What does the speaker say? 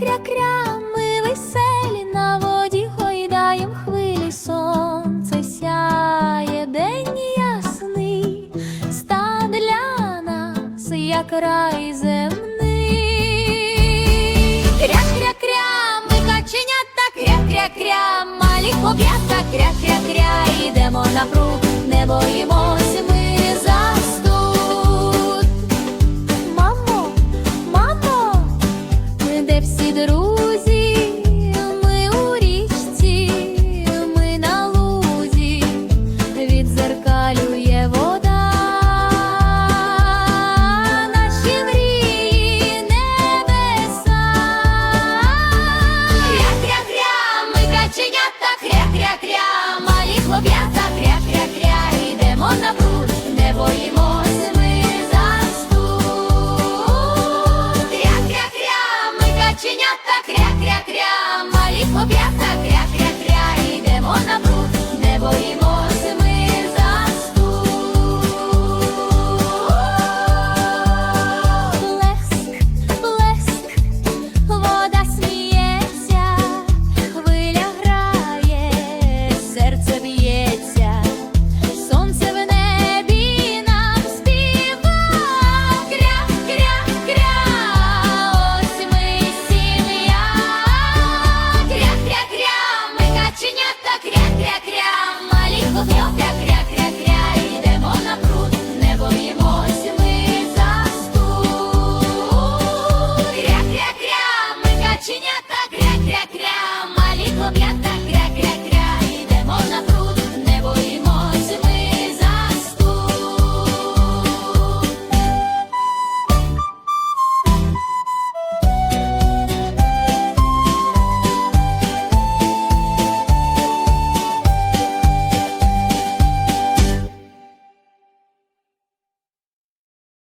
кря-кря, ми веселі на воді гойдаєм хвилі сонце сяє день ясний, ста для нас, як рай земний. Кря-кря-кря, ми каченята, кря-кря-кря, малі хлоп'ята, кря-кря-кря, ідемо на пруг, не боїмось. пруд,